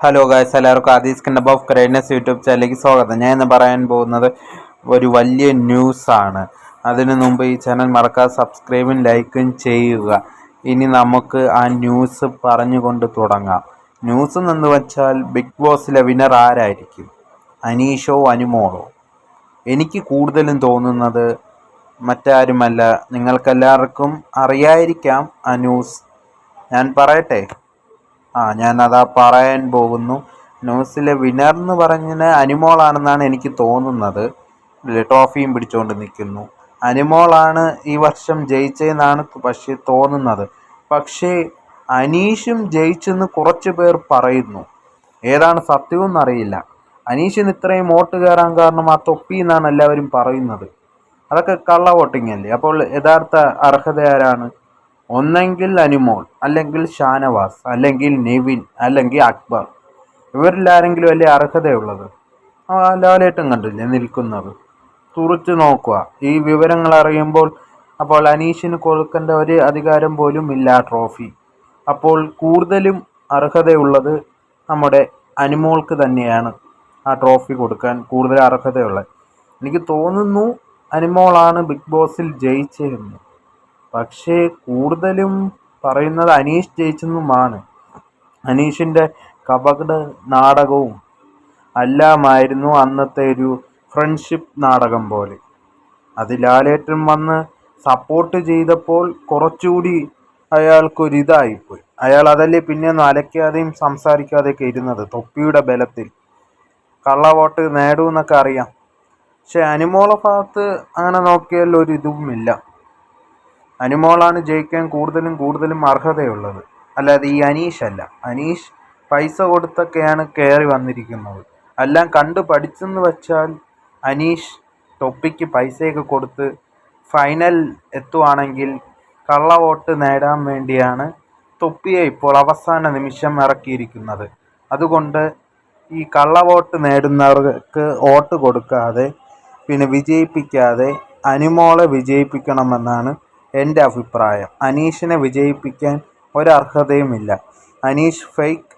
Hello guys എല്ലാവർക്കും Aadhi's കിണ്ടബ് of YouTube ചാനലിലേക്ക് സ്വാഗതം. ഞാൻ ഇന്ന് പറയാൻ പോകുന്നത് ഒരു വലിയ ന്യൂസാണ് അതിനു മുമ്പ് ഈ ചാനൽ മറക്കാതെ സബ്സ്ക്രൈബും ലൈക്കും ചെയ്യുക. ഇനി നമുക്ക് ആ ന്യൂസ് പറഞ്ഞുകൊണ്ട് തുടങ്ങാം. ന്യൂസ് എന്ന് വെച്ചാൽ ബിഗ് ബോസിലെ വിന്നർ ആരായിരിക്കും? അനീഷോ അനുമോളോ? എനിക്ക് കൂടുതലും തോന്നുന്നത് മറ്റാരുമല്ല. നിങ്ങൾക്കെല്ലാവർക്കും അറിയായിരിക്കാം ആ ന്യൂസ് ഞാൻ പറയട്ടെ? ആ ഞാൻ അതാ പറയാൻ പോകുന്നു. ന്യൂസിലെ വിന്നർ എന്ന് പറഞ്ഞ അനിമോളാണെന്നാണ് എനിക്ക് തോന്നുന്നത്. ട്രോഫിയും പിടിച്ചുകൊണ്ട് നിൽക്കുന്നു. അനിമോളാണ് ഈ വർഷം ജയിച്ചതെന്നാണ് പക്ഷേ തോന്നുന്നത്. പക്ഷേ അനീഷും ജയിച്ചെന്ന് കുറച്ച് പേർ പറയുന്നു. ഏതാണ് സത്യമെന്ന് അറിയില്ല അനീഷിന് ഇത്രയും വോട്ട് കയറാൻ കാരണം ആ തൊപ്പി എന്നാണ് എല്ലാവരും പറയുന്നത്. അതൊക്കെ കള്ള വോട്ടിംഗ് അല്ലേ? അപ്പോൾ യഥാർത്ഥ അർഹത ആരാണ് ഒന്നെങ്കിൽ അനുമോൾ അല്ലെങ്കിൽ ഷാനവാസ് അല്ലെങ്കിൽ നിവിൻ അല്ലെങ്കിൽ അക്ബർ. ഇവരിൽ ആരെങ്കിലും അല്ലേ അർഹതയുള്ളത്? ലാലേട്ടൻ കണ്ടില്ലേ നിൽക്കുന്നത്? തുറച്ചു നോക്കുക. ഈ വിവരങ്ങൾ അറിയുമ്പോൾ അപ്പോൾ അനീഷിന് കൊടുക്കേണ്ട ഒരു അധികാരം പോലും ഇല്ല ട്രോഫി. അപ്പോൾ കൂടുതലും അർഹതയുള്ളത് നമ്മുടെ അനുമോൾക്ക് തന്നെയാണ് ആ ട്രോഫി കൊടുക്കാൻ കൂടുതൽ അർഹതയുള്ളത്. എനിക്ക് തോന്നുന്നു അനുമോളാണ് ബിഗ് ബോസിൽ ജയിച്ചതെന്ന്. പക്ഷേ കൂടുതലും പറയുന്നത് അനീഷ് ജയിച്ചെന്നുമാണ്. അനീഷിന്റെ കപട നാടകവും എല്ലാമായിരുന്നു അന്നത്തെ ഒരു ഫ്രണ്ട്ഷിപ്പ് നാടകം പോലെ. അത് ലാലേട്ടൻ വന്ന് സപ്പോർട്ട് ചെയ്തപ്പോൾ കുറച്ചുകൂടി അയാൾക്കൊരിതായിപ്പോയി. അയാൾ അതല്ലേ പിന്നെ അലക്കാതെയും സംസാരിക്കാതെയൊക്കെ ഇരുന്നത്? തൊപ്പിയുടെ ബലത്തിൽ. കള്ളവോട്ട് നേടുമെന്നൊക്കെ അറിയാം. പക്ഷെ അനിമോളഭാഗത്ത് അങ്ങനെ നോക്കിയാൽ ഒരു ഇതുമില്ല. അനിമോളാണ് ജയിക്കാൻ കൂടുതലും കൂടുതലും അർഹതയുള്ളത്. അല്ലാതെ ഈ അല്ല. അനീഷ് പൈസ കൊടുത്തൊക്കെയാണ് കയറി വന്നിരിക്കുന്നത്. എല്ലാം കണ്ടു പഠിച്ചെന്ന് വെച്ചാൽ അനീഷ് തൊപ്പിക്ക് പൈസയൊക്കെ കൊടുത്ത് ഫൈനൽ എത്തുവാണെങ്കിൽ കള്ള വോട്ട് നേടാൻ വേണ്ടിയാണ് തൊപ്പിയെ ഇപ്പോൾ അവസാന നിമിഷം ഇറക്കിയിരിക്കുന്നത്. അതുകൊണ്ട് ഈ കള്ള വോട്ട് നേടുന്നവർക്ക് വോട്ട് കൊടുക്കാതെ പിന്നെ വിജയിപ്പിക്കാതെ അനുമോളെ വിജയിപ്പിക്കണമെന്നാണ് എന്റെ അഭിപ്രായം. അനീഷിനെ വിജയിപ്പിക്കാൻ ഒരർഹതയുമില്ല. അനീഷ് ഫേക്ക്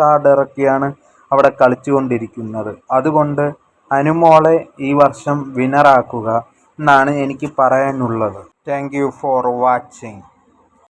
കാർഡ് ഇറക്കിയാണ് അവിടെ കളിച്ചുകൊണ്ടിരിക്കുന്നത്. അതുകൊണ്ട് അനുമോളെ ഈ വർഷം വിന്നറാക്കുക എന്നാണ് എനിക്ക് പറയാനുള്ളത്. Thank you for watching.